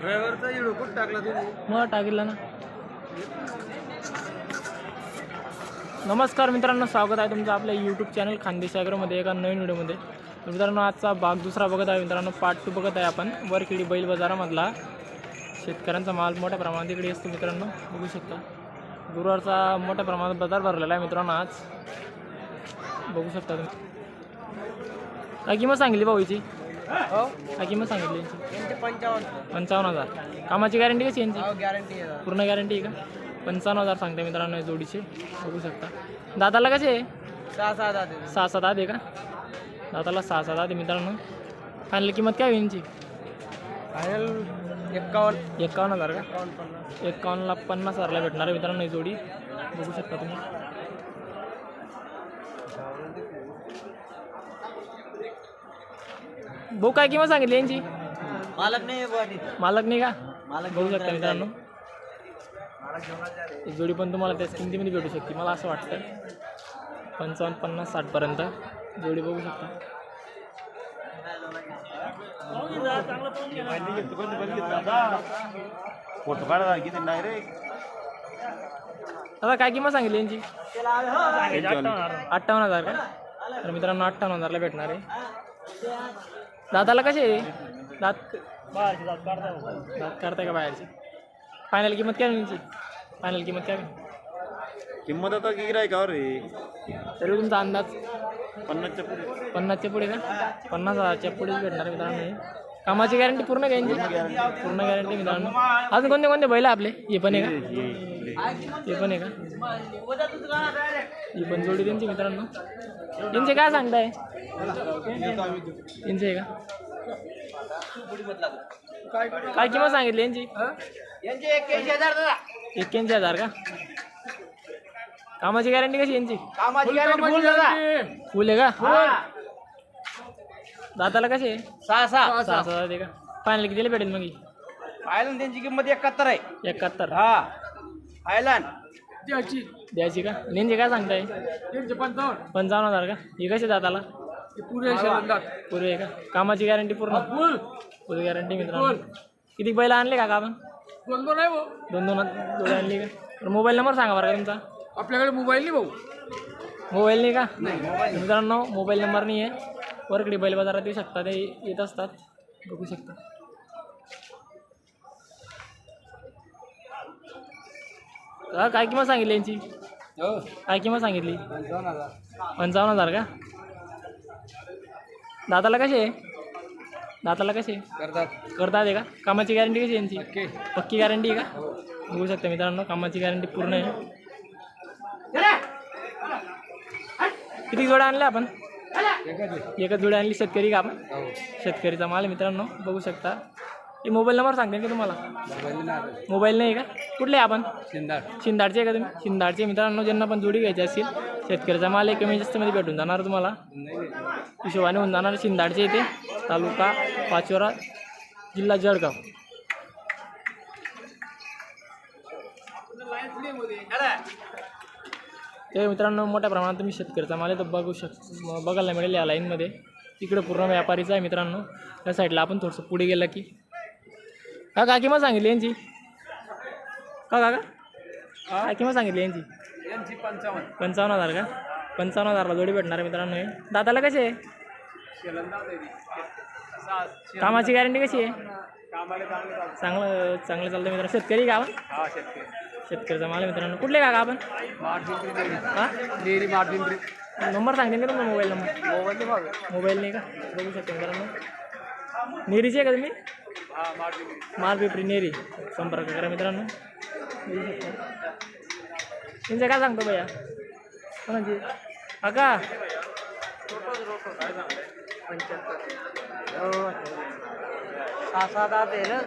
ड्रायव्हरचा व्हिडिओ कुठं टाकला तुम्ही? मग टाकीला ना. नमस्कार मित्रांनो स्वागत आहे तुमचं आपल्या यूट्यूब चॅनल खानदेश ॲग्रोमध्ये एका नवीन व्हिडिओमध्ये. तर मित्रांनो आजचा भाग दुसरा बघत आहे मित्रांनो पार्ट टू बघत आहे आपण. वरखेडी बैल बाजारामधला शेतकऱ्यांचा माल मोठ्या प्रमाणात इकडे असतो मित्रांनो बघू शकता. गुरुवारचा मोठ्या प्रमाणात बाजार भरलेला आहे मित्रांनो आज. बघू शकता तुम्ही. काय किंमत सांगितली भाऊ हिची हो? काय किंमत सांगितली यांची? पंचावन्न. पंचावन्न हजार. कामाची गॅरंटी कशी आहे यांची? गॅरंटी आहे. पूर्ण गॅरंटी आहे का? पंचावन्न हजार सांगते मित्रांनो या जोडीचे. बघू शकता. दाताला कसे आहे? सहा सहा दहा सहा सात आहे का? दाताला सहा सात आहे मित्रांनो. फायनल किंमत काय होईल यांची? फायनल एक्कावन्न एकावन्न हजार का? एक्कावन्न पन्नास. एकावन्नला पन्नास हजारला भेटणार आहे मित्रांनो ही जोडी. बघू शकता तुम्ही. भाऊ काय किंमत सांगितली यांची? मालक नाही बुवा मालक नाही का? मालक बघू शकता मित्रांनो. ही जोडी पण तुम्हाला त्याच किमतीमध्ये भेटू शकते. मला असं वाटतं पंचावन्न पन्नास साठपर्यंत जोडी बघू शकता. फोटो काढा किती नाही रे दादा काय किंमत सांगितली यांची? अठ्ठावन्न हजार का? तर मित्रांनो अठ्ठावन्न हजारला भेटणार आहे. दादाला कसे आहे? दात दात काढताय का? बाहेरची? फायनल किंमत काय यांची फायनल किंमत काय? किंमत आता गिराय का रे? तरी तुमचा अंदाज? पन्नासच्या पुढे. पन्नासच्या पुढे का? पन्नास हजारच्या पुढेच भेटणार आहे मित्रांनो हे. कामाची गॅरंटी पूर्ण का यांची? पूर्ण गॅरंटी मित्रांनो. अजून कोणते कोणते बैल आहे आपले? हे पण आहे का? हे. पण आहे का ही पण जोडी त्यांची मित्रांनो त्यांचे काय सांगताय त्यांचे आहे का काय किंमत सांगितली यांची एक्क्याऐंशी हजार का कामाची गॅरंटी कशी यांची कामाची गॅरंटी फुल आहे का दाताला कसे सहा सहा सहा सहा का फायनल कितीला भेटेल मग ही? फायनल त्यांची किंमत एकाहत्तर आहे एकाहत्तर हा फायनल द्यायची. का? नेंजे काय सांगताय? पंचावन्न. हजार का? ही कशी दाताला पुरे आहे का? कामाची गॅरंटी पूर्ण? फुल गॅरंटी मित्रांनो. किती बैल आणले का का आपण? दोन दोन आहे भाऊ. दोन दोन जोडी आणली का? तर मोबाईल नंबर सांगा बरं का तुमचा. आपल्याकडे मोबाईल नाही भाऊ. मोबाईल नाही का? मित्रांनो मोबाईल नंबर नाही आहे. वरकडे बैल बाजारात येऊ शकता ते येत असतात. बघू शकता. का काय किंमत सांगितली यांची? काय किंमत सांगितली? पंचावन्न हजार. का? दाताला कसे? आहे दाताला कसे? आहे? करतात. करतात आहे का? कामाची गॅरंटी कशी आहे यांची? पक्की. गॅरंटी आहे का? बघू शकता मित्रांनो कामाची गॅरंटी पूर्ण आहे. किती जोड्या आणल्या आपण? एकच जोड्या आणली शेतकरी का आपण? शेतकरीचा माल मित्रांनो बघू शकता. हे मोबाईल नंबर सांगते का तुम्हाला? मोबाईल नाही का? कुठले आपण? शिंदाड. शिंदाडचे आहे का तुम्ही? शिंदाडचे मित्रांनो ज्यांना पण जोडी घ्यायची असेल शेतकऱ्याचा माल आहे कमी जास्तमध्ये भेटून जाणार तुम्हाला. हिशोबाने होऊन जाणार शिंदाडचे इथे तालुका पाचोरा जिल्हा जळगाव. ते मित्रांनो मोठ्या प्रमाणात तुम्ही शेतकऱ्याचा माल आहे तर बघू शक बघायला मिळेल या लाईनमध्ये. तिकडं पूर्ण व्यापारीचा आहे मित्रांनो. त्या साईडला आपण थोडंसं पुढे गेलं की का का किंमत सांगितली यांची. का का काय किंमत सांगितली यांची. यांची पंचावन्न. पंचावन्न हजार का? पंचावन्न हजारला जोडी भेटणार आहे मित्रांनो हे. दाताला कसे आहे? कामाची गॅरंटी कशी आहे? चांगले चांगलं चालतं मित्रांनो. शेतकरी का आपण? हा शेतकरी. शेतकऱ्याचा माल आहे मित्रांनो. कुठले का आपण? हा? नंबर सांगते का तुमचा मोबाईल नंबर. मोबाईल मोबाईल नाही का? बघू शकता मित्रांनो. नेरीचे आहे का तुम्ही? मालपिपरी नेरी. संपर्क करा मित्रांनो. बघू काय सांगतो भैया? म्हणजे काका? सहा सहा दहा ते ना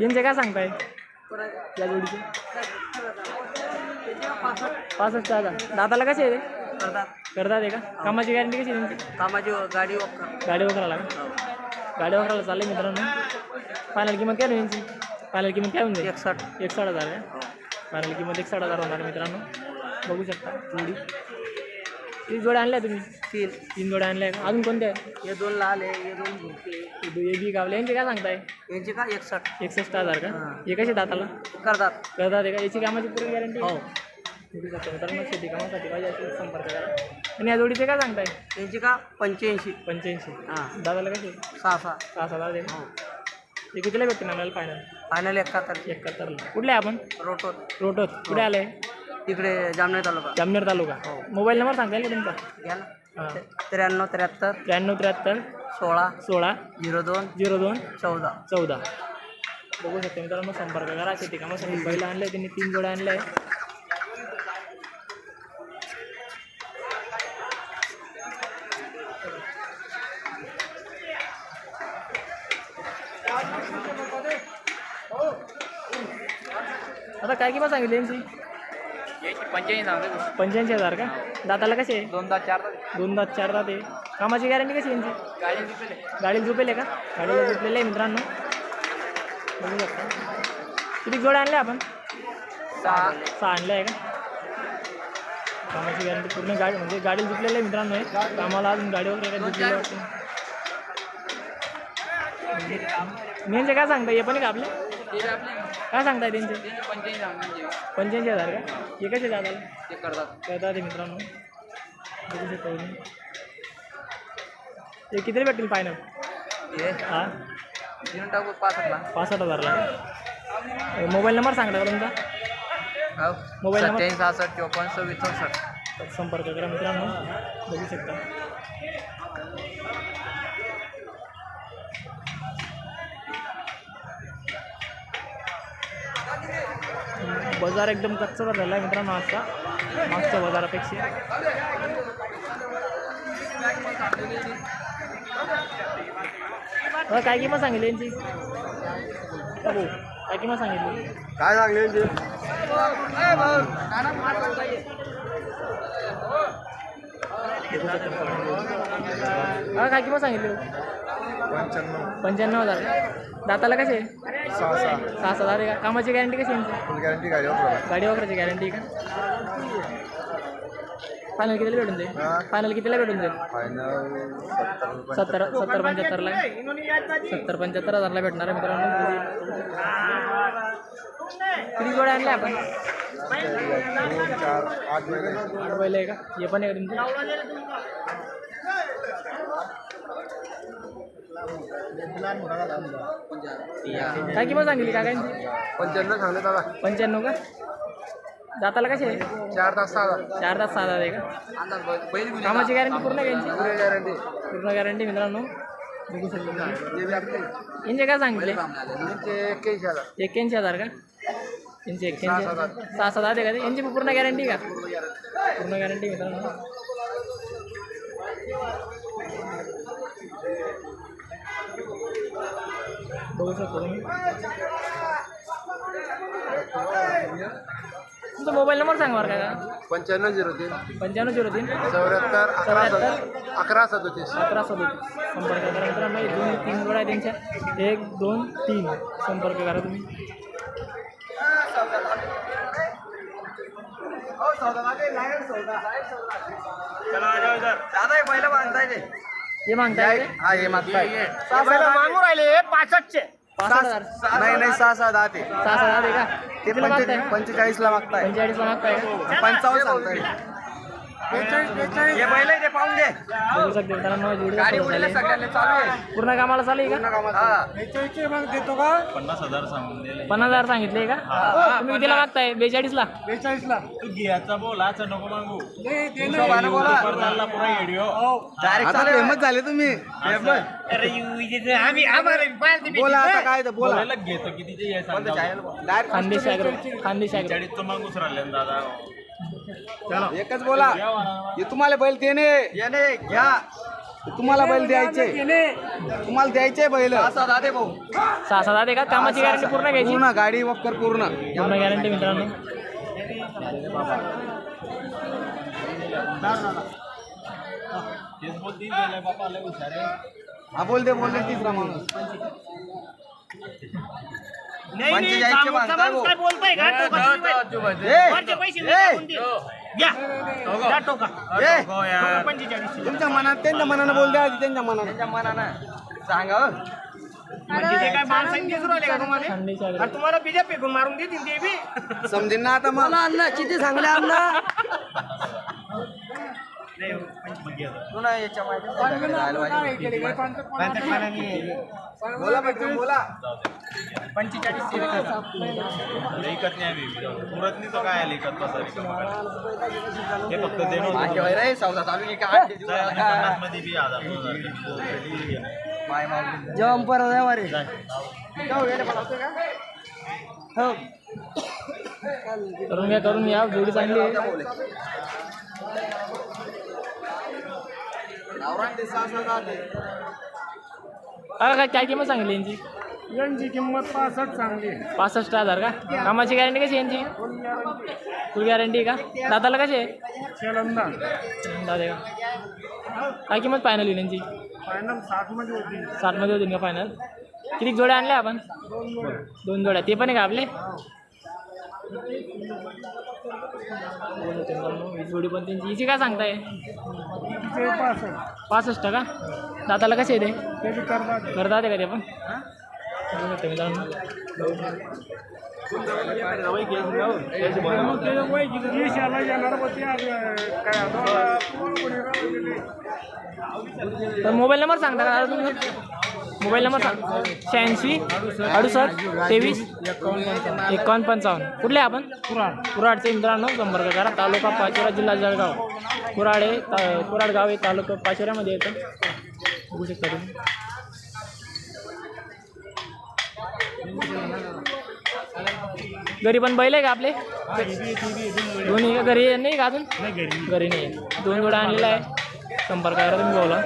यांचे काय सांगताय? या जोडीचे. पासष्ट दादाला कसे आहे रे? करतात आहे का? कामाची गॅरंटी कशी आहे त्यांची कामाची गाडी वखर गाडी वगैरेला का? गाडी वगैरेला चालले मित्रांनो. फायनल किंमत काय यांची फायनल किंमत काय होऊन जाईल? एकसष्ट एक साठ हजार का फायनल किंमत एक साठ हजार होणार मित्रांनो. बघू शकता. जोडी. किती जोड्या आणल्या तुम्ही? तीन. तीन जोड्या आणल्या का? अजून कोणत्या आहे? हे दोन लाल आहे हे दोन हे दो- हे बी गावले. यांचे काय सांगताय? यांचे का? एकसष्ट एकसष्ट हजार का? हां. हे कसे दाताला? करतात. करतात आहे का? याची कामाची पूर्ण गॅरंटी हो. मित्रांनो शेती कामासाठी पाहिजे असेल संपर्क करा. आणि या जोडीचे काय सांगताय? यांचे का? पंच्याऐंशी. पंच्याऐंशी. हां. दादाला कसे सहा सहा. सहा सात हजार हो. ते कितीला भेटते आपल्याला फायनल फायनल एकाहत्तर. एकाहत्तरला. कुठले आहे आपण? रोटोत रोटोत कुठे आले? इकडे जामनेर तालुका. जामनेर तालुका. हो. मोबाईल नंबर सांगता येईल का तुमचा? घ्या ना. हां. त्र्याण्णव त्र्याहत्तर. त्र्याण्णव त्र्याहत्तर. सोळा. सोळा. झिरो दोन. झिरो दोन. चौदा. चौदा. बघू शकता मित्रांनो संपर्क करा. शेती कामासाठी बैल आणले त्यांनी तीन जोड्या आणल्या आहे आता काय किंमत सांगितली यांची? पंच्याऐंशी सांगतो पंच्याऐंशी हजार का? दाताला कसे दोनदा चार दोन दात चार दात आहे. कामाची गॅरंटी कशी यांची? गाडी झोपेल. का? गाडीला झोपलेलं आहे मित्रांनो. बघू शकता. किती जोड्या आणल्या आपण? सहा. सहा आणल्या आहे का? कामाची गॅरंटी पूर्ण गाडी म्हणजे गाडीला झोपलेलं आहे मित्रांनो हे. कामाला अजून गाडी वगैरे काय झोपलेलं वाटतं. मेनचे काय सांगता? हे पण का आपले? काय सांगताय त्यांचे? पंच्याऐंशी सांगतो पंच्याऐंशी हजार का? हे कसे दादाला ते करतात. करतात ते मित्रांनो. बघू शकता हे किती भेटतील फायनल हे? देऊन टाकू पासष्टला पासष्ट हजारला. मोबाईल नंबर सांगता का तुमचा? Mobile number? सहासष्ट चोपन्न सव्वीस चौसष्ट. संपर्क करा मित्रांनो. बघू शकता. बाजार एकदम कच्चा झाला आहे मित्रांनो आजचा. मागच्या बाजारापेक्षा. बरं, काय किंमत सांगितली यांची? भाऊ काय किंमत सांगितली? काय सांगले. हा काय किंमत सांगितली? पंच्याण्णव. पंच्याण्णव हजार. दाताला कसे? सहा सहा सहा सात हजार आहे का कामाची गॅरंटी कशी आहे फुल गॅरंटी गाडीवर गाडी वगैरेची गॅरंटी का? फायनल कितीला भेटून जाईल? हा. फायनल कितीला भेटून जाईल? फायनल सत्तर सत्तर सत्तर पंच्याहत्तरला? सत्तर पंच्याहत्तर हजारला भेटणार आहे मित्रांनो. किती जोड्या आणल्या आपण? दोन चार आठ बैल आहे का? हे पण आहे का तुमचे? काय किंमत सांगितली काकांची पंच्याण्णव सांगले दादा. पंच्याण्णव का? दाताला कसे? आहे? चार तास सहा चार तास हजार आहे का? बैल कामाची गॅरंटी पूर्ण का यांची? पुरे पूर्ण गॅरंटी मित्रांनो. बघू शकता तुम्ही. यांचे काय सांगितले? एक्क्याऐंशी हजार. एक्क्याऐंशी हजार का? यांचे एक्क्याऐंशी सहा सात सहा सात हजार आहे का यांची पूर्ण गॅरंटी का? पूर्ण गॅरंटी मित्रांनो. बघू शकतो तुम्ही तुमचा मोबाईल नंबर सांगा बरं का? पंच्याण्णव झिरो तीन. पंच्याण्णव झिरो तीन. चौऱ्याहत्तर अकरा सद अकरा सदोतीस. अकरा सदोतीस. संपर्क करा मित्रांनो. हे दोन तीन जोड्या आहे त्यांच्या. एक दोन तीन. संपर्क करा तुम्ही. दादा पहिलं बांधताय ते. हे मागताय? हा हे मागताय. मागून राहिले पासष्टचे. पाच हजार. नाही नाही सहा सहा दहा ते. सहा सहा आहे का? ते कितीला मागताय? पंचेचाळीसला मागताय. पंचेचाळीसला मागताय का? पंचावन्न सांगताय. पूर्ण कामाला चालू आहे का? हा पन्नास हजार सांगितले का? तुम्ही कितीला मागताय? बेचाळीसला? हिशोबानं बोला डायरेक्ट आता फेमस झाले तुम्ही. बोला आता काय तर बोला. डायरेक्ट खानदेश खानदेश ॲग्रो एकच बोला. हे तुम्हाला बैल देणे. याने घ्या. तुम्हाला बैल द्यायचे. तुम्हाला द्यायचे बैल. असं दादे भाऊ. सहा सात आहे का कामाची गॅरंटी पूर्ण घ्यायची? पूर्ण गाडी वक्कर पूर्ण. पूर्ण गॅरंटी मित्रांनो. हा बोलते बोलते तिसरा माणूस. पंचेचाळीसचे बांधताय भाऊ. ए, ए, द्या टोका. ए, पंचेचाळीस. तुमच्या मनात त्यांच्या मनानं बोल द्या आधी त्यांच्या मनानं. त्यांच्या मनानं. सांगा हो. म्हणजे ते काय माणसांनी दिसून राहिले का तुम्हाला? अरे तुम्हाला बीजा फेकून मारून देतील ते बी. समजेन ना आता मला अण्णा किती सांगले अण्णा. तू नाही याच्या माहिती त्यांच्याकडे जायला पाहिजे. बोला पाहिजे बोला. पंचेचाळीस काय हे फक्त रे सौदा चालू परत आहे वारे हो. करून घ्या करून घ्या. जोडी चांगली आहे. अरे काय काय किंमत सांगितली यांची? यांची किंमत पासष्ट चांगली पासष्ट हजार का? कामाची गॅरंटी कशी आहे यांची? फुल गॅरंटी का? दादाला कशी आहे? शेलंदा दादा का? काय किंमत फायनल होईल यांची? फायनल साठमध्ये होती. साठमध्ये होतील का फायनल किती जोड्या आणल्या आपण? दोन जोड्या. ते पण आहे का आपले दोन जोडी पण त्यांची. हिची काय सांगताय? तिचे पासष्ट पासष्ट का? दादाला कसे आहे ते? बी करतात करतात का ते पण? मग ते आज काय आता कोणी राहिलेले. तर मोबाईल नंबर सांगता का दादा तुम्ही मोबाईल नंबर सांग. शहाऐंशी अडुसष्ट तेवीस एकावन्न पंचावन्न. कुठले आपण? कुराड कुराडचे मित्रांनो संपर्क करा. तालुका पाचोरा जिल्हा जळगाव. कुराड आहे ता कुराड गाव आहे तालुका पाचोऱ्यामध्ये येतं. बघू शकता तुम्ही. घरी पण बैल आहे का आपले? दोन्ही का घरी नाही का अजून? घरी नाही. दोन जोडा आणलेला आहे. संपर्क करा तुम्ही बोला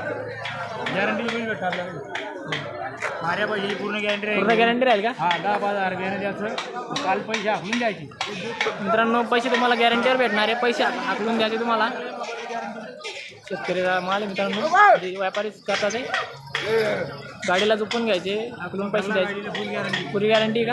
गॅरंटी माऱ्या पाहिजे पूर्ण गॅरंटी पूर्ण गॅरंटी राहील का? हा दहा पाच हजार गॅरंटी असं काल पैसे हाकलून द्यायचे. मित्रांनो पैसे तुम्हाला गॅरंटीवर भेटणार आहे. पैसे हाकलून द्यायचे तुम्हाला. शेतकरीला माल आहे मित्रांनो. जे व्यापारीच करतात ते. गाडीला झोपून घ्यायचे. हाकलून पैसे द्यायचे. फुल गॅरंटी पुरी गॅरंटी का?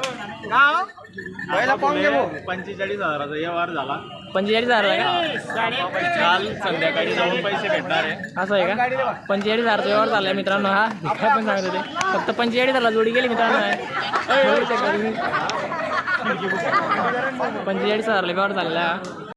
बाप पहिला पाहून घे भाऊ. पंचेचाळीस हजाराचा व्यवहार झाला. पंचेचाळीस हजार आहे का काल संध्याकाळी जाऊन पैसे भेटणार आहे. असं आहे का? पंचेचाळीस हजारचा व्यवहार झाला मित्रांनो हा. काय पण सांगत होते फक्त पंचेचाळीस हजारला जोडी गेली मित्रांनो पंचेचाळीस हजारला व्यवहार झालेला हा.